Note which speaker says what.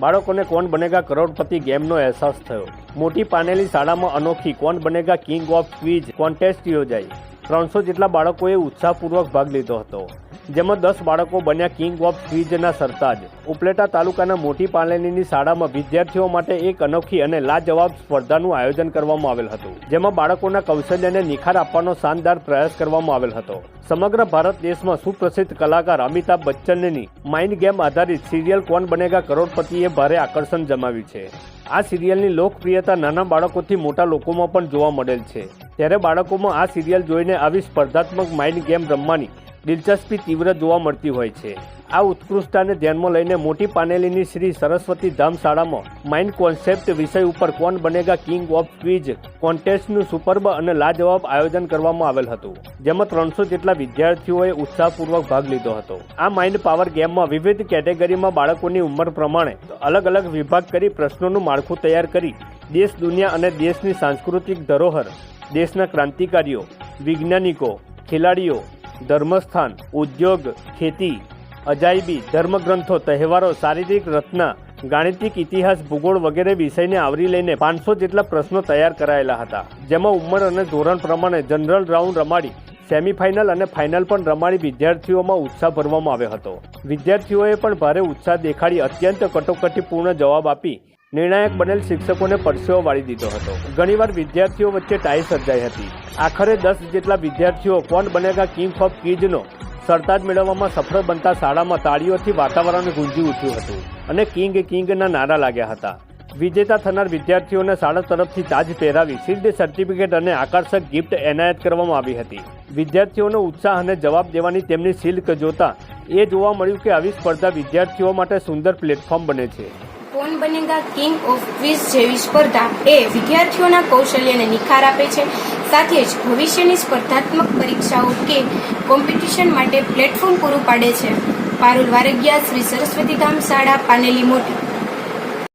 Speaker 1: બાળકોને કોણ બનેગા કરોડપતિ ગેમનો અહેસાસ થયો. મોટી પાનેલી શાળામાં અનોખી Kaun Banega king of quiz contest યોજાઈ. ત્રણસો જેટલા બાળકોએ ઉત્સાહપૂર્વક ભાગ લીધો હતો. જેમાં દસ બાળકો બન્યા કિંગ ઓફ ક્વિઝના સરતાજ. ઉપલેટા તાલુકાના મોટી પાનેલીની શાળામાં વિદ્યાર્થીઓ માટે એક અનોખી અને લાજવાબ સ્પર્ધાનું આયોજન કરવામાં આવેલ હતું. જેમાં બાળકોના કૌશલ્યને નિખાર આપવાનો શાનદાર પ્રયાસ કરવામાં આવેલ હતો. સમગ્ર ભારત દેશમાં સુપ્રસિદ્ધ કલાકાર અમિતાભ બચ્ચનની માઇન્ડ ગેમ આધારિત સિરિયલ કોણ બનેગા કરોડપતિએ ભારે આકર્ષણ જમાવ્યું છે. આ સિરિયલની લોકપ્રિયતા નાના બાળકોથી મોટા લોકોમાં પણ જોવા મળેલ છે. ત્યારે બાળકોમાં આ સિરિયલ જોઈને આવી સ્પર્ધાત્મક માઇન્ડ ગેમ રમવાની દિલચસ્પી તીવ્ર જોવા મળતી હોય છે. આ ઉત્કૃષ્ટતાને ધ્યાનમાં લઈને મોટી પાનેલીની શ્રી સરસ્વતી ધામ શાળામાં માઇન્ડ કોન્સેપ્ટ વિષય ઉપર Kaun Banega king of quiz કોન્ટેસ્ટનું superb અને લાજવાબ આયોજન કરવામાં આવેલ હતું. જેમાં ત્રણસો જેટલા વિદ્યાર્થીઓએ ઉત્સાહપૂર્વક ભાગ લીધો હતો. આ માઇન્ડ પાવર ગેમમાં વિવિધ કેટેગરીમાં બાળકોની ઉંમર પ્રમાણે અલગ અલગ વિભાગ કરી પ્રશ્નોનું માળખું તૈયાર કરી દેશ, દુનિયા અને દેશની સાંસ્કૃતિક ધરોહર, દેશના ક્રાંતિકારીઓ, વૈજ્ઞાનિકો, ખેલાડીઓ ધર્મસ્થાન, ઉદ્યોગ, ખેતી, અજાયબી, ધર્મગ્રંથો, તહેવારો, શારીરિક રચના ગાણિતિક ઇતિહાસ, ભૂગોળ વગેરે વિષયને આવરી લઈને પાંચસો જેટલા પ્રશ્નો તૈયાર કરાયેલા હતા. જેમાં ઉંમર અને ધોરણ પ્રમાણે જનરલ રાઉન્ડ રમાડી, સેમિફાઇનલ અને ફાઇનલ પણ રમાડી વિદ્યાર્થીઓમાં ઉત્સાહ ભરવામાં આવ્યો હતો. વિદ્યાર્થીઓએ પણ ભારે ઉત્સાહ દેખાડી, અત્યંત કટોકટીપૂર્ણ જવાબ આપી નિર્ણાયક બનેલ શિક્ષકોને પરસેવો વાળી દીધો હતો. ઘણીવાર વિદ્યાર્થીઓ વચ્ચે ટાઈ સર્જાઈ હતી. આખરે દસ જેટલા વિદ્યાર્થીઓ કોણ બનેગા કિંગ ઓફ કિઝનો સરતાજ મેળવવામાં સફળ બનતા શાળામાં તાળીઓથી વાતાવરણ ગુંજી ઉઠ્યું હતું અને કિંગ કિંગના નારા લાગ્યા હતા. વિજેતા થનાર વિદ્યાર્થીઓને શાળા તરફથી તાજ પહેરાવી શિલ્ડ સર્ટિફિકેટ અને આકર્ષક ગિફ્ટ એનાયત કરવામાં આવી હતી. વિદ્યાર્થીઓનો ઉત્સાહ અને જવાબ દેવાની તેમની સિલ્ક જોતા એ જોવા મળ્યું કે આવી સ્પર્ધા વિદ્યાર્થીઓ માટે સુંદર પ્લેટફોર્મ બને છે.
Speaker 2: કોણ બનેગા? કિંગ ઓફ ક્વિઝ જેવી સ્પર્ધા એ વિદ્યાર્થીઓના કૌશલ્યને નિખાર આપે છે. સાથે જ ભવિષ્યની સ્પર્ધાત્મક પરીક્ષાઓ કે કોમ્પિટિશન માટે પ્લેટફોર્મ પૂરું પાડે છે. પારુલ વારગિયા, શ્રી સરસ્વતી ધામ શાળા, પાનેલી મોટી